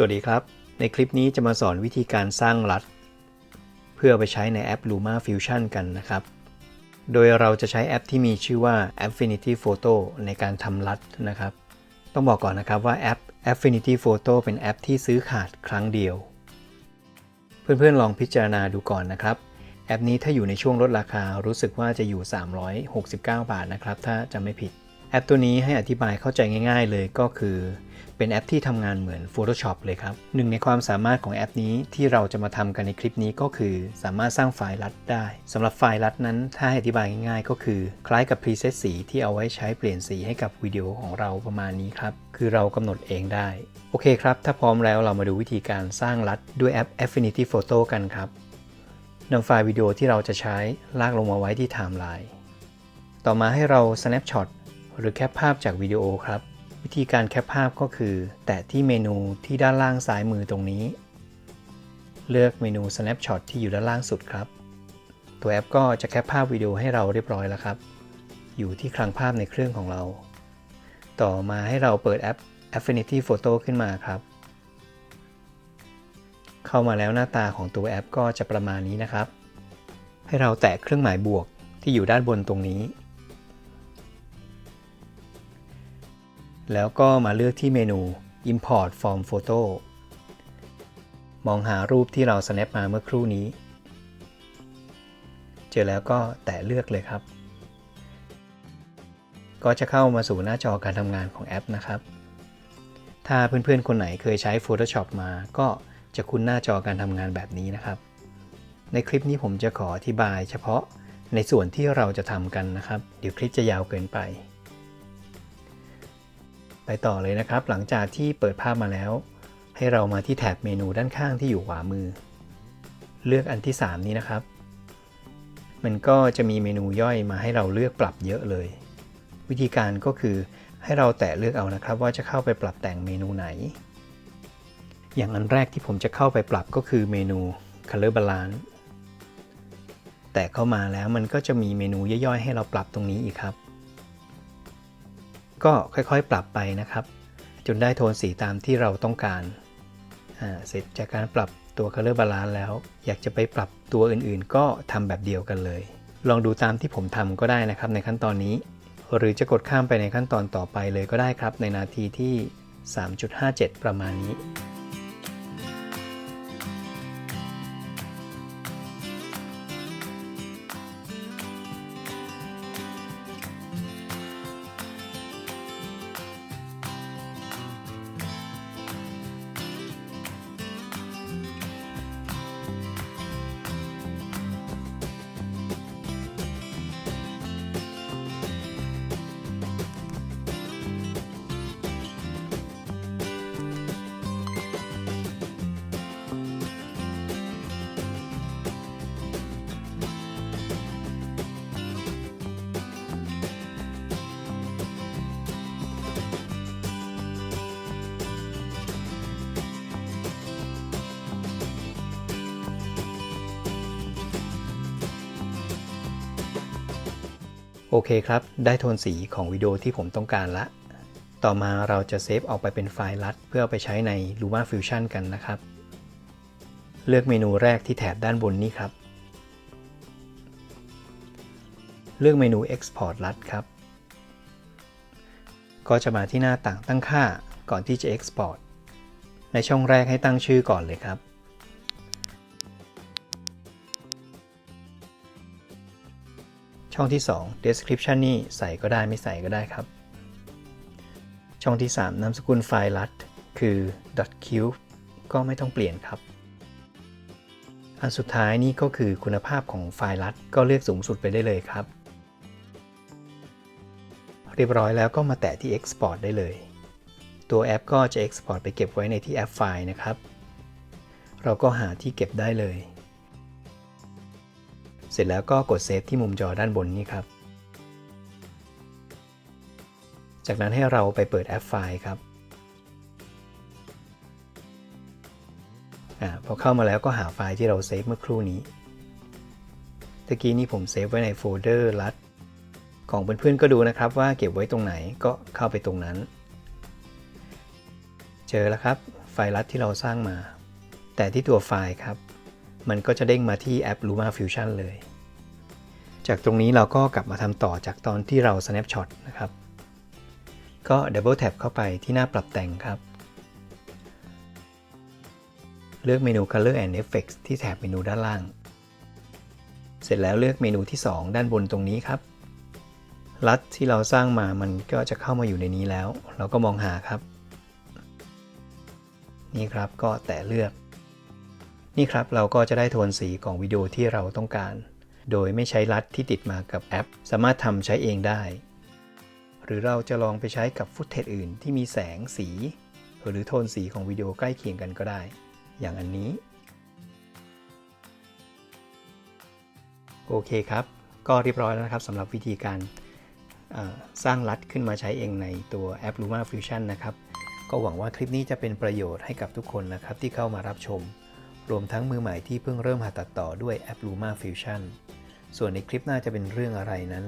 สวัสดีครับ ในคลิปนี้จะมาสอนวิธีการสร้างรัด เพื่อไปใช้ในแอป Luma Fusion กันนะครับ โดยเราจะใช้แอปที่มีชื่อว่า Affinity Photo ในการทำรัดนะครับ ต้องบอกก่อนนะครับว่าแอป Affinity Photo เป็นแอปที่ซื้อขาดครั้งเดียว เพื่อนๆลองพิจารณาดูก่อนนะครับ แอปนี้ถ้าอยู่ในช่วงลดราคารู้สึกว่าจะอยู่ 369 บาทนะครับ ถ้าจะไม่ผิด แอปตัวนี้ให้อธิบายเข้าใจง่าย ๆ เลยก็คือ เป็นแอปที่ทำงานเหมือน Photoshop เลยครับหนึ่งในความสามารถของแอปนี้ที่เราจะมาทำกันในคลิปนี้ก็คือ สามารถสร้างไฟล์รัดได้สำหรับไฟล์รัดนั้นถ้าอธิบายง่ายๆ ก็คือ คล้ายกับพรีเซตสีที่เอาไว้ใช้เปลี่ยนสีให้กับวิดีโอของเราประมาณนี้ครับคือเรากำหนดเองได้ โอเคครับ ถ้าพร้อมแล้วเรามาดูวิธีการสร้างรัดด้วยแอป Affinity Photo กันครับนำไฟล์วิดีโอที่เราจะใช้ลากลงมาไว้ที่ไทม์ไลน์ต่อมาให้เรา snapshot หรือแคปภาพจากวิดีโอครับ วิธีการแคปภาพก็คือ แตะที่เมนูที่ด้านล่างซ้ายมือตรงนี้ เลือกเมนู snapshot ที่อยู่ด้านล่างสุดครับ ตัวแอปก็จะแคปภาพวิดีโอให้เราเรียบร้อยแล้วครับ อยู่ที่คลังภาพในเครื่องของเรา ต่อมาให้เราเปิดแอป Affinity Photo ขึ้นมาครับ เข้ามาแล้วหน้าตาของตัวแอปก็จะประมาณนี้นะครับ ให้เราแตะเครื่องหมายบวกที่อยู่ด้านบนตรงนี้ แล้วก็มาเลือกที่เมนู Import from Photo มองหารูปที่เรา snap มาเมื่อครู่นี้ เจอแล้วก็แตะเลือกเลยครับ ก็จะเข้ามาสู่หน้าจอการทำงานของแอปนะครับ ถ้าเพื่อนๆ คนไหนเคยใช้ Photoshop มาก็จะคุ้นหน้าจอการทำงานแบบนี้นะครับ ในคลิปนี้ผมจะขออธิบายเฉพาะในส่วนที่เราจะทำกันนะครับ เดี๋ยวคลิปจะยาวเกินไป ไปต่อเลยนะครับ หลังจากที่เปิดภาพมาแล้ว ให้เรามาที่แถบเมนูด้านข้างที่อยู่ขวามือ เลือกอันที่ 3 นี้นะครับ มันก็จะมีเมนูย่อยมาให้เราเลือกปรับเยอะเลย วิธีการก็คือให้เราแตะเลือกเอานะครับ ว่าจะเข้าไปปรับแต่งเมนูไหน อย่างอันแรกที่ผมจะเข้าไปปรับก็คือเมนู Color Balance แต่เข้ามาแล้วมันก็จะมีเมนูย่อยๆ ให้เราปรับตรงนี้อีกครับ ก็ค่อยๆ ปรับไปนะครับ จนได้โทนสีตามที่เราต้องการเสร็จจากการปรับตัว Color Balance แล้ว อยากจะไปปรับตัวอื่นๆ ก็ทำแบบเดียวกันเลย ลองดูตามที่ผมทำก็ได้นะครับในขั้นตอนนี้ หรือจะกดข้ามไปในขั้นตอนต่อไปเลยก็ได้ครับ ในนาทีที่ 3.57 ประมาณนี้ โอเคครับ ได้โทนสีของวิดีโอที่ผมต้องการละ ต่อมาเราจะเซฟออกไปเป็นไฟล์รัด เพื่อเอาไปใช้ใน Luma Fusion กันนะครับ เลือกเมนูแรกที่แถบด้านบนนี้ครับ เลือกเมนู Export รัดครับ ก็จะมาที่หน้าต่างตั้งค่าก่อนที่จะ Export ในช่องแรกให้ตั้งชื่อก่อนเลยครับ ช่องที่ 2 description นี่ใส่ก็ได้ไม่ใส่ก็ได้ครับ ช่องที่ 3 นามสกุลไฟล์รัดคือ .cube ก็ไม่ต้องเปลี่ยนครับ อันสุดท้ายนี่ก็คือคุณภาพของไฟล์รัดก็เลือกสูงสุดไปได้เลยครับ เรียบร้อยแล้วก็มาแตะที่ export ได้เลย ตัวแอปก็จะ export ไปเก็บไว้ในที่แอปไฟล์นะครับ เราก็หาที่เก็บได้เลย เสร็จแล้วก็กดเซฟที่มุมจอด้านบนนี้ครับ จากนั้นให้เราไปเปิดแอปไฟล์ครับอพอเข้ามาแล้วก็หาไฟล์ที่เราเซฟเมื่อครู่นี้ตะกี้นี้ผมเซฟไว้ในโฟลเดอร์ลัด ของเพื่อนๆก็ดูนะครับว่าเก็บไว้ตรงไหนก็เข้าไปตรงนั้น เจอแล้วครับไฟล์ลัดที่เราสร้างมา แต่ที่ตัวไฟล์ครับ มันก็จะเด้งมาที่แอป Luma Fusion เลย จากตรงนี้เราก็กลับมาทำต่อจากตอนที่เรา snapshot นะครับ ก็ double tap เข้าไปที่หน้าปรับแต่งครับ เลือกเมนู Color and Effects ที่แถบเมนูด้านล่าง เสร็จแล้วเลือกเมนูที่ 2 ด้านบนตรงนี้ครับลัดที่เราสร้างมามันก็จะเข้ามาอยู่ในนี้แล้ว เราก็มองหาครับ นี่ครับก็แตะเลือก นี่ครับเราก็จะได้โทนสีของวิดีโอที่เราต้องการ โดยไม่ใช้ลัดที่ติดมากับแอป สามารถทำใช้เองได้ หรือเราจะลองไปใช้กับฟุตเทจอื่นที่มีแสงสี หรือโทนสีของวิดีโอใกล้เคียงกันก็ได้ อย่างอันนี้ โอเคครับ ก็เรียบร้อยแล้วนะครับสำหรับวิธีการสร้างลัดขึ้นมาใช้เองในตัวแอป Luma Fusion นะครับ ก็หวังว่าคลิปนี้จะเป็นประโยชน์ให้กับทุกคนนะครับที่เข้ามารับชม รวมทั้งมือใหม่ที่เพิ่งเริ่มหัดตัดต่อด้วยแอป Luma Fusion ส่วนในคลิปหน้าจะเป็นเรื่องอะไรนั้น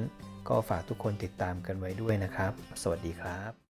ก็ฝากทุกคนติดตามกันไว้ด้วยนะครับ สวัสดีครับ